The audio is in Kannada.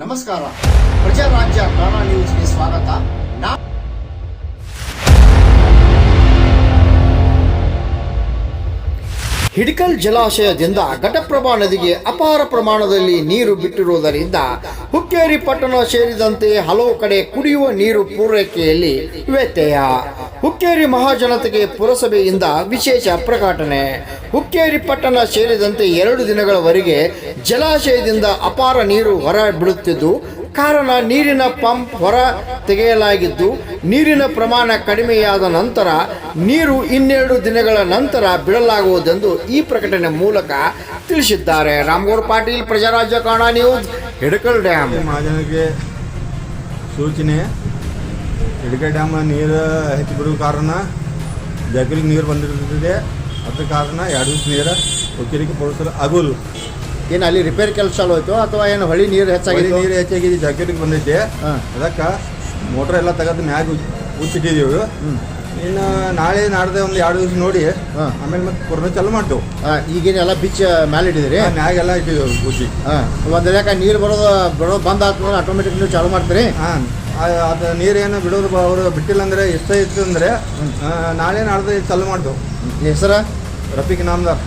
ನಮಸ್ಕಾರ. ಪ್ರಜಾರಾಜ್ಯ ಕನ್ನಡ ನ್ಯೂಸ್ಗೆ ಸ್ವಾಗತ. ನಾ ಹಿಡಕಲ್ ಜಲಾಶಯದಿಂದ ಘಟಪ್ರಭಾ ನದಿಗೆ ಅಪಾರ ಪ್ರಮಾಣದಲ್ಲಿ ನೀರು ಬಿಟ್ಟಿರುವುದರಿಂದ ಹುಕ್ಕೇರಿ ಪಟ್ಟಣ ಸೇರಿದಂತೆ ಹಲವು ಕಡೆ ಕುಡಿಯುವ ನೀರು ಪೂರೈಕೆಯಲ್ಲಿ ವ್ಯತ್ಯಯ. ಹುಕ್ಕೇರಿ ಮಹಾಜನತೆಗೆ ಪುರಸಭೆಯಿಂದ ವಿಶೇಷ ಪ್ರಕಟಣೆ. ಹುಕ್ಕೇರಿ ಪಟ್ಟಣ ಸೇರಿದಂತೆ ಎರಡು ದಿನಗಳವರೆಗೆ ಜಲಾಶಯದಿಂದ ಅಪಾರ ನೀರು ಹೊರ ಬಿಡುತ್ತಿದ್ದು ಕಾರಣ ನೀರಿನ ಪಂಪ್ ಹೊರ ತೆಗೆಯಲಾಗಿದ್ದು, ನೀರಿನ ಪ್ರಮಾಣ ಕಡಿಮೆಯಾದ ನಂತರ ನೀರು ಇನ್ನೆರಡು ದಿನಗಳ ನಂತರ ಬಿಡಲಾಗುವುದೆಂದು ಈ ಪ್ರಕಟಣೆ ಮೂಲಕ ತಿಳಿಸಿದ್ದಾರೆ. ರಾಮಗೌಡ ಪಾಟೀಲ್, ಪ್ರಜಾರಾಜ್ಯ ಕಾಣ ನ್ಯೂಸ್ ಹಿಡಕಲ್ ಡ್ಯಾಮ್ ಸೂಚನೆ ಹಿಡಿಕೆ ಡ್ಯಾಮ್ ನೀರು ಹೆಚ್ಚು ಬಿಡುವ ಕಾರಣ ಜಗಲಿಗೆ ನೀರು ಬಂದಿರುತ್ತದೆ ಅದ್ರ ಕಾರಣ ಎರಡು ದಿವಸ ನೀರು ಹುಕ್ಕೇರಿಗೆ ಪಡಿಸಲು ಆಗೋದು ಏನು ಅಲ್ಲಿ ರಿಪೇರಿ ಕೆಲಸ ಚಾಲು ಹೋಯ್ತು ಅಥವಾ ಏನು ಹೊಳಿ ನೀರು ಹೆಚ್ಚಾಗಿದೆ ನೀರು ಹೆಚ್ಚಾಗಿದೆ ಜಗಲಿಗೆ ಬಂದೈತೆ ಹಾ. ಅದಕ್ಕೆ ಮೋಟ್ರ್ ಎಲ್ಲ ತೆಗೆದು ಮ್ಯಾಗ ಉಚ್ಚಿಟ್ಟಿದ್ದೀವಿ ಇನ್ನು ನಾಳೆ ನಾಡ್ದೆ ಒಂದು ಎರಡು ದಿವಸ ನೋಡಿ ಹಾ. ಆಮೇಲೆ ಮತ್ತೆ ಕೊರೋನಾ ಚಾಲು ಮಾಡ್ತೇವೆ. ಈಗೇನೆಲ್ಲ ಬಿಚ್ಚ ಮ್ಯಾಲೆ ಇಟ್ಟಿದ್ದೀರಿ? ಮ್ಯಾಗೆಲ್ಲ ಇಟ್ಟಿದ್ದೀವಿ ಗುಜ್ಜಿ ಹಾಂ ಒಂದು ಯಾಕೆ ನೀರು ಬರೋದು ಬರೋದು ಬಂದ್ ಆದ್ಮೇಲೆ ಆಟೋಮೆಟಿಕ್ ನೀವು ಚಾಲು ಮಾಡ್ತೀರಿ? ಹಾಂ. ಅದು ನೀರೇನು ಬಿಡೋದು ಅವರು ಬಿಟ್ಟಿಲ್ಲ ಅಂದರೆ ಇಷ್ಟ ಇತ್ತು ಅಂದರೆ ನಾಳೆ ನಾಡ್ದು ಚಾಲು ಮಾಡ್ತೇವೆ ಹೆಸರ? ರಫೀಕ್ ನಾಮ್ದಾರ್.